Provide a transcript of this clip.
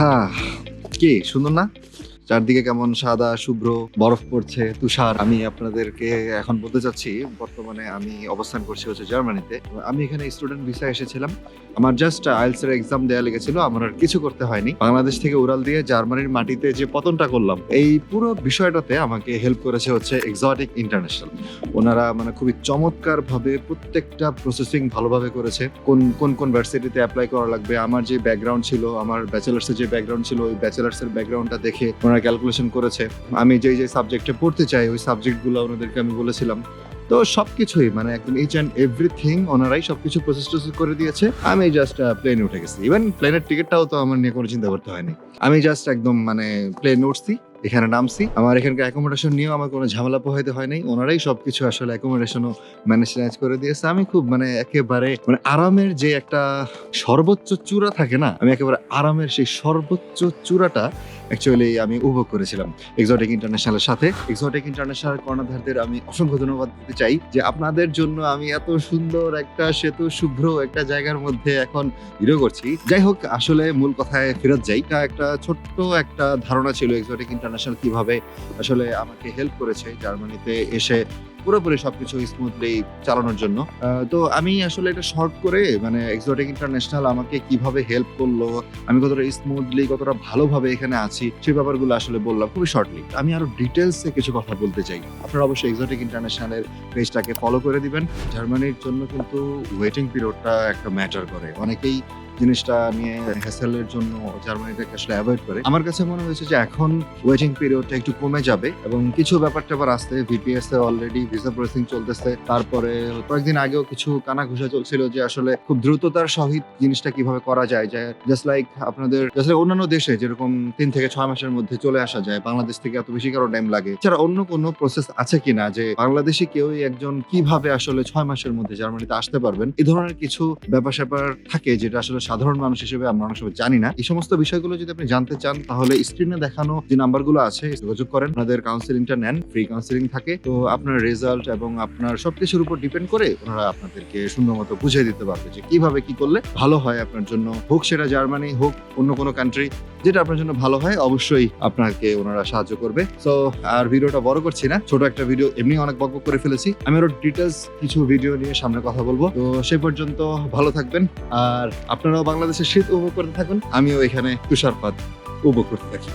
হ্যাঁ কি সুন্দর না চারদিকে কেমন সাদা, শুভ্র, বরফ পড়ছে, তুষার। আমি আপনাদেরকে এখন বলতে চাচ্ছি, বর্তমানে আমি অবস্থান করছি হচ্ছে জার্মানিতে। আমি এখানে স্টুডেন্ট ভিসা এসেছিলাম। আমার জাস্ট আইএলস এর এক্সাম দেওয়া লেগেছিল, আমার আর কিছু করতে হয়নি। বাংলাদেশ থেকে উড়াল দিয়ে জার্মানির মাটিতে যে পতনটা করলাম, এই পুরো বিষয়টাতে আমাকে হেল্প করেছে হচ্ছে এক্সটিক ইন্টারন্যাশনাল ওনারা মানে খুবই চমৎকার ভাবে প্রত্যেকটা প্রসেসিং ভালোভাবে করেছে। কোন কোন কোন ভার্সিটিতে অ্যাপ্লাই করা লাগবে, আমার যে ব্যাকগ্রাউন্ড ছিল, আমার ব্যাচেলার্সের যে ব্যাকগ্রাউন্ড ছিল, ওই ব্যাচেলার্সের ব্যাকগ্রাউন্ডটা দেখে ওনারা ক্যালকুলেশন করেছে। আমি যেই যে সাবজেক্টে পড়তে চাই, ওই সাবজেক্টগুলো ওনাদেরকে আমি বলেছিলাম। তো সবকিছুই মানে একদম ইচ অ্যান্ড এভরিথিং ওনারাই সবকিছু প্রসেস টসেস করে দিয়েছে। আমি জাস্ট প্লেনে উঠে গেছি। ইভেন প্লেনের টিকিটটাও তো আমার নিয়ে কোনো চিন্তা করতে হয়নি। আমি জাস্ট একদম মানে প্লেন উঠছি, এখানে নামছি। আমার এখানকার অ্যাকোমোডেশন নিয়েও আমার কোনো ঝামেলা পোহাইতে হয় নাই ওনারাই সবকিছু আসলে অ্যাকোমোডেশনও ম্যানেজ করে দিয়েছে। আমি খুব মানে একেবারে মানে আরামের যে একটা সর্বোচ্চ চূড়া থাকে না, আমি একেবারে আরামের সেই সর্বোচ্চ চূড়াটা অ্যাকচুয়ালি আমি উপভোগ করেছিলাম এক্সোটিক ইন্টারন্যাশনালের সাথে। এক্সোটিক ইন্টারন্যাশনাল কর্ণধারদের আমি অসংখ্য ধন্যবাদ দিতে চাই যে আপনাদের জন্য আমি এত সুন্দর একটা সেতু, শুভ্র একটা জায়গার মধ্যে এখন ভিডিও করছি। যাই হোক, আসলে মূল কথায় ফেরত যাই। এটা একটা ছোট্ট একটা ধারণা ছিল এক্সোটিক ইন্টারন্যাশনাল কীভাবে আসলে আমাকে হেল্প করেছে। জার্মানিতে এসে পুরোপুরি সবকিছু স্মুথলি চালানোর জন্য। তো আমি আসলে এটা শর্ট করে মানে এক্সোটিক ইন্টারন্যাশনাল আমাকে কীভাবে হেল্প করল, আমি কতটা স্মুথলি কতটা ভালোভাবে এখানে আছি, সেই ব্যাপারগুলো আসলে বললাম খুবই শর্টলি আমি আরও ডিটেলসে কিছু কথা বলতে চাই। আপনারা অবশ্যই এক্সোটিক ইন্টারন্যাশনালের পেজটাকে ফলো করে দিবেন। জার্মানির জন্য কিন্তু ওয়েটিং পিরিয়ডটা একটা ম্যাটার করে। অনেকেই জিনিসটা নিয়ে হ্যাসেলের জন্য জার্মানিটাকে আসলে অ্যাভয়েড করে। আমার কাছে মনে হয়েছে যে এখন ওয়েটিং পিরিয়ডটা একটু কমে যাবে এবং কিছু ব্যাপার ট্যাপার আসতে ভিপিএস এ অলরেডি ভিসা প্রসেসিং চলতেছে, তারপরে কয়েকদিন আগেও কিছু কানা ঘুষা চলছিল যে আসলে খুব দ্রুততার সহিত জিনিসটা কীভাবে করা যায়, যে জাস্ট লাইক আপনাদের জাস্ট অন্যান্য দেশে যেরকম তিন থেকে ছয় মাসের মধ্যে চলে আসা যায়, বাংলাদেশ থেকে এত বেশি কারও টাইম লাগে। এছাড়া অন্য কোনো প্রসেস আছে কিনা যে বাংলাদেশি কেউই একজন কীভাবে আসলে ছয় মাসের মধ্যে জার্মানিতে আসতে পারবেন এই ধরনের কিছু ব্যাপার স্যাপার থাকে যেটা আসলে সাধারণ মানুষ হিসেবে আমরা অনেক সময় জানি না। এই সমস্ত বিষয়গুলো যদি আপনি জানতে চান, তাহলে স্ক্রিনে দেখানো যে নাম্বারগুলো আছে, যোগাযোগ করেন। আপনাদের কাউন্সিলিংটা নেন ফ্রি কাউন্সিলিং থাকে। তো আপনার রেজাল্ট এবং আপনার সবকিছুর উপর ডিপেন্ড করে ওনারা আপনাদেরকে সুন্দর মতো বুঝিয়ে দিতে পারবে যে কীভাবে কি করলে ভালো হয় আপনার জন্য। হোক সেটা জার্মানি হোক অন্য কোনো কান্ট্রি যেটা আপনার জন্য ভালো হয়, অবশ্যই আপনাকে ওনারা সাহায্য করবে। তো আর ভিডিওটা বড় করছি না, ছোট একটা ভিডিও, এমনি অনেক বক করে ফেলেছি। আমি আরও ডিটেলস কিছু ভিডিও নিয়ে সামনে কথা বলব। তো সে পর্যন্ত ভালো থাকবেন, আর আপনারাও বাংলাদেশের শীত উপভোগ করতে থাকুন। আমিও এখানে তুষারপাত উপভোগ করতে থাকি।